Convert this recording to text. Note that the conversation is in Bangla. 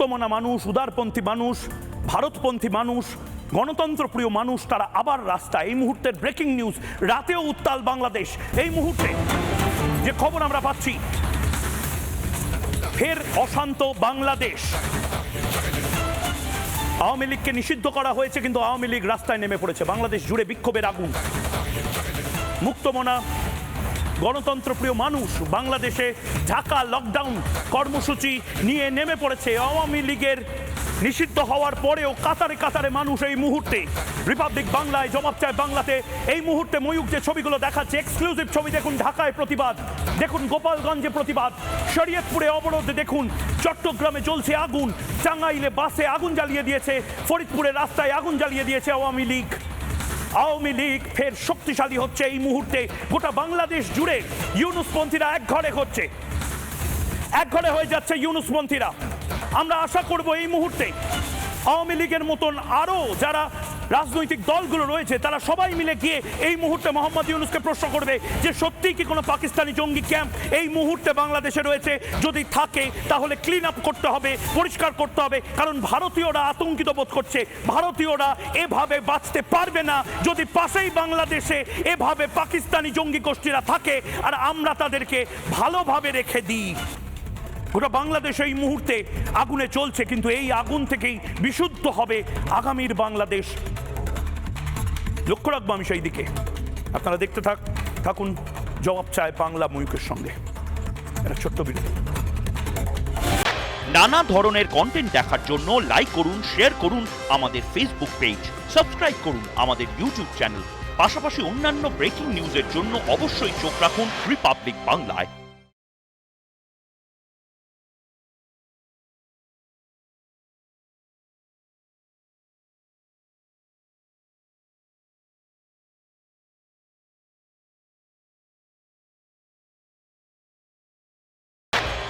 মুক্তমনা মানুষ, উদারপন্থী মানুষ, ভারতপন্থী মানুষ, গণতন্ত্রপ্রিয় মানুষ, তারা আবার রাস্তা। এই মুহূর্তের ব্রেকিং নিউজ রাতেও উত্তাল বাংলাদেশ। এই মুহূর্তে যে খবর আমরা পাচ্ছি, ফের অশান্ত বাংলাদেশ। আওয়ামী লীগকে নিষিদ্ধ করা হয়েছে, কিন্তু আওয়ামী লীগ রাস্তায় নেমে পড়েছে। বাংলাদেশ জুড়ে বিক্ষোভের আগুন। মুক্তমনা গণতন্ত্রপ্রিয় মানুষ, বাংলাদেশে ঢাকা লকডাউন কর্মসূচি নিয়ে নেমে পড়েছে। আওয়ামী লীগের নিষিদ্ধ হওয়ার পরেও কাতারে কাতারে মানুষ এই মুহূর্তে রিপাবলিক বাংলায় জবাব চায় বাংলাতে। এই মুহূর্তে ময়ূক যে ছবিগুলো দেখাচ্ছে এক্সক্লুসিভ ছবি দেখুন ঢাকায় প্রতিবাদ। দেখুন গোপালগঞ্জে প্রতিবাদ। শরীয়তপুরে অবরোধ দেখুন, চট্টগ্রামে চলছে আগুন। টাঙ্গাইলে বাসে আগুন জ্বালিয়ে দিয়েছে ফরিদপুরে রাস্তায় আগুন জ্বালিয়ে দিয়েছে আওয়ামী লীগ। আওয়ামী লীগ ফের শক্তিশালী হচ্ছে এই মুহূর্তে। গোটা বাংলাদেশ জুড়ে ইউনুসপন্থীরা এক ঘরে হচ্ছে। এক ঘরে হয়ে যাচ্ছে ইউনুসপন্থীরা আমরা আশা করব এই মুহূর্তে আওয়ামী লীগের মতন আরও যারা রাজনৈতিক দলগুলো রয়েছে, তারা সবাই মিলে গিয়ে এই মুহূর্তে মোহাম্মদ ইউনুসকে প্রশ্ন করবে যে, সত্যিই কি কোনো পাকিস্তানি জঙ্গি ক্যাম্প এই মুহূর্তে বাংলাদেশে রয়েছে? যদি থাকে, তাহলে ক্লিন আপ করতে হবে, পরিষ্কার করতে হবে। কারণ ভারতীয়রা আতঙ্কিত বোধ করছে। ভারতীয়রা এভাবে বাঁচতে পারবে না। যদি পাশেই বাংলাদেশে এভাবে পাকিস্তানি জঙ্গি গোষ্ঠীরা থাকে, আর আমরা তাদেরকে ভালোভাবে রেখে দিই। গোটা বাংলাদেশ এই মুহূর্তে আগুনে চলছে কিন্তু এই আগুন থেকেই বিশুদ্ধ হবে আগামীর বাংলাদেশ। লক্ষ্য রাখব আমি সেই দিকে। আপনারা দেখতে থাক, থাকুন, জবাব চায় বাংলা ময়ূকের সঙ্গে। একটা ছোট্ট বিরতি নানা ধরনের কন্টেন্ট দেখার জন্য লাইক করুন শেয়ার করুন আমাদের ফেসবুক পেজ সাবস্ক্রাইব করুন আমাদের ইউটিউব চ্যানেল পাশাপাশি অন্যান্য ব্রেকিং নিউজের জন্য অবশ্যই চোখ রাখুন রিপাবলিক বাংলায়